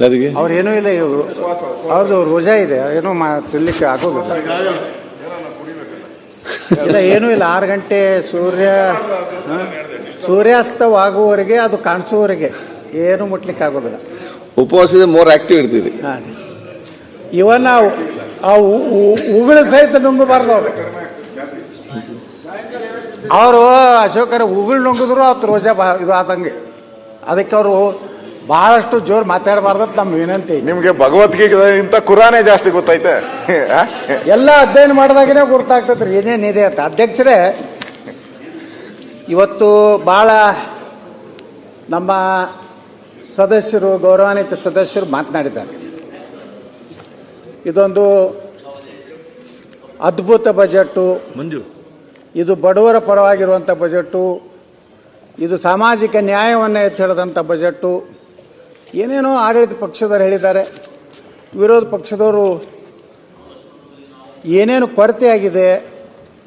ಯಾರಿಗೆ? ಅವ್ರು ಏನೂ ಇಲ್ಲ ಇವರು ಅವ್ರದ್ದು ರೋಜಾ ಇದೆ ಏನೋ ಮಾ ತಿನ್ಲಿಕ್ಕೆ ಆಗೋದಿಲ್ಲ. ಇಲ್ಲ ಏನೂ ಇಲ್ಲ ಆರು ಗಂಟೆ ಸೂರ್ಯ? ಸೂರ್ಯಾಸ್ತವಾಗುವವರೆಗೆ ಅದು ಕಾಣಿಸುವವರೆಗೆ ಏನು ಮುಟ್ಲಿಕ್ಕೆ ಆಗೋದಿಲ್ಲ. ಉಪವಾಸದ ಮೋರ್ ಆಕ್ಟಿವ್ ಇರ್ತೀವಿ ಹಾಂ. ಇವನ್ನ ಅವು- ಉಗುಳು ಸಹಿತ ನುಂಗಬಾರ್ದು ಅವ್ರು. ಅವರು ಅಶೋಕರ ಉಗುಳು ನುಂಗಿದ್ರು ಅವತ್ತು ರೋಜಾ ಬಾ ಇದು ಆದಂಗೆ. ಅದಕ್ಕೆ ಅವರು ಬಹಳಷ್ಟು ಜೋರು ಮಾತಾಡಬಾರ್ದು ಅಂತ ನಮ್ಮ ವಿನಂತಿ. ನಿಮ್ಗೆ ಭಗವದ್ಗೀತೆಗಿಂತ ಕುರಾನೇ ಜಾಸ್ತಿ ಗೊತ್ತೈತೆ? ಎಲ್ಲ ಅಧ್ಯಯನ ಮಾಡಿದಾಗನೇ ಗೊತ್ತಾಗ್ತದ್ರಿ ಏನೇನಿದೆ ಅಂತ. ಅಧ್ಯಕ್ಷರೇ ಇವತ್ತು ಭಾಳ ನಮ್ಮ ಸದಸ್ಯರು ಗೌರವಾನ್ವಿತ ಸದಸ್ಯರು ಮಾತನಾಡಿದ್ದಾರೆ. ಇದೊಂದು ಅದ್ಭುತ ಬಜೆಟ್ಟು. ಮಂಜು. ಇದು ಬಡವರ ಪರವಾಗಿರುವಂಥ ಬಜೆಟ್ಟು. ಇದು ಸಾಮಾಜಿಕ ನ್ಯಾಯವನ್ನು ಎತ್ತಿ ಹಿಡಿದಂಥ ಬಜೆಟ್ಟು. ಏನೇನೋ ಆಡಳಿತ ಪಕ್ಷದವರು ಹೇಳಿದ್ದಾರೆ ವಿರೋಧ ಪಕ್ಷದವರು ಏನೇನು ಕೊರತೆಯಾಗಿದೆ